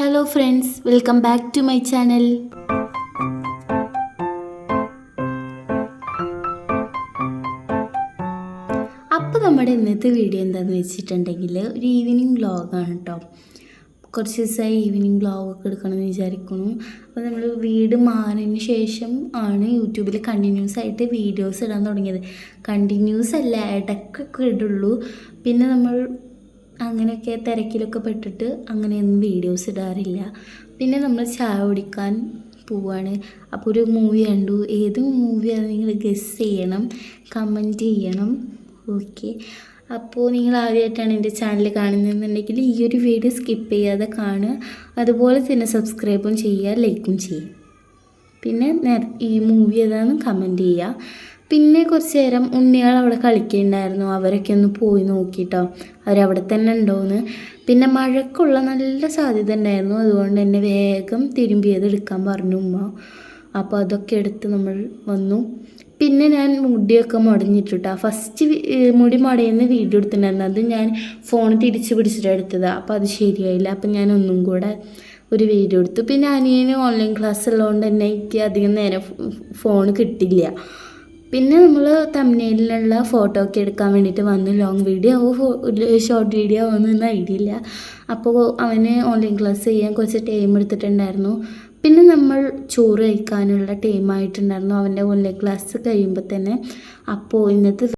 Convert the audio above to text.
Hello friends welcome back to my channel അപ്പോൾ നമ്മുടെ ഇന്നത്തെ വീഡിയോ എന്താണെന്ന് വെച്ചിട്ടുണ്ടെങ്കിൽ ഒരു ഈവനിങ് വ്ളോഗാണ് കേട്ടോ കുറച്ച് ദിവസമായി ഈവനിങ് വ്ളോഗൊക്കെ എടുക്കണമെന്ന് വിചാരിക്കുന്നു. അപ്പോൾ നമ്മൾ വീട് മാറിയതിന് ശേഷം ആണ് യൂട്യൂബിൽ കണ്ടിന്യൂസ് ആയിട്ട് വീഡിയോസ് ഇടാൻ തുടങ്ങിയത്. കണ്ടിന്യൂസ് അല്ല ഇടയ്ക്കൊക്കെ ഇടുള്ളൂ. പിന്നെ നമ്മൾ അങ്ങനെയൊക്കെ തിരക്കിലൊക്കെ പെട്ടിട്ട് അങ്ങനെയൊന്നും വീഡിയോസ് ഇടാറില്ല. പിന്നെ നമ്മൾ ചായ കുടിക്കാൻ പോവാണ്. അപ്പോൾ ഒരു മൂവി കണ്ടു. ഏത് മൂവിയാണ് നിങ്ങൾ ഗസ് ചെയ്യണം? കമന്റ് ചെയ്യണം. ഓക്കെ അപ്പോൾ നിങ്ങൾ ആദ്യമായിട്ടാണ് എന്റെ ചാനൽ കാണുന്നതെന്നുണ്ടെങ്കിൽ ഈ ഒരു വീഡിയോ സ്കിപ്പ് ചെയ്യാതെ കാണുക. അതുപോലെ തന്നെ സബ്സ്ക്രൈബും ചെയ്യുക ലൈക്കും ചെയ്യുക. പിന്നെ ഈ മൂവി ഏതാണെന്ന് കമന്റ് ചെയ്യുക. പിന്നെ കുറച്ച് നേരം ഉണ്ണികൾ അവിടെ കളിക്കുന്നുണ്ടായിരുന്നു അവരൊക്കെ ഒന്ന് പോയി നോക്കിട്ടോ. അവരവിടെ തന്നെ ഉണ്ടോയെന്ന് പിന്നെ മഴക്കുള്ള നല്ല സാധ്യത ഉണ്ടായിരുന്നു. അതുകൊണ്ട് തന്നെ വേഗം തിരുമ്പിയത് എടുക്കാൻ പറഞ്ഞു ഉമ്മ. അപ്പോൾ അതൊക്കെ എടുത്ത് നമ്മൾ വന്നു. പിന്നെ ഞാൻ മുടിയൊക്കെ മുടഞ്ഞിട്ടുട്ടാ. ഫസ്റ്റ് മുടി മുടയുന്ന വീഡിയോ എടുത്തിട്ടുണ്ടായിരുന്നു. അത് ഞാൻ ഫോൺ തിരിച്ച് പിടിച്ചിട്ട് എടുത്തതാണ് അപ്പോൾ അത് ശരിയായില്ല. അപ്പം ഞാൻ ഒന്നും കൂടെ ഒരു വീഡിയോ എടുത്തു. പിന്നെ അനിയന് ഓൺലൈൻ ക്ലാസ് ഉള്ളതുകൊണ്ട് തന്നെ എനിക്ക് അധികം നേരം ഫോൺ കിട്ടില്ല. പിന്നെ നമ്മൾ തമിഴ്നാട്ടിലുള്ള ഫോട്ടോ ഒക്കെ എടുക്കാൻ വേണ്ടിയിട്ട് വന്നു ലോങ് വീഡിയോ ആവോ. ഷോർട്ട് വീഡിയോ ആവുമെന്നൊന്നും ഐഡിയ ഇല്ല. അപ്പോൾ അവന് ഓൺലൈൻ ക്ലാസ് ചെയ്യാൻ കുറച്ച് ടൈം എടുത്തിട്ടുണ്ടായിരുന്നു. പിന്നെ നമ്മൾ ചോറ് കഴിക്കാനുള്ള ടൈം ആയിട്ടുണ്ടായിരുന്നു. അവന്റെ ഓൺലൈൻ ക്ലാസ് കഴിയുമ്പോൾ തന്നെ. അപ്പോൾ ഇന്നത്തെ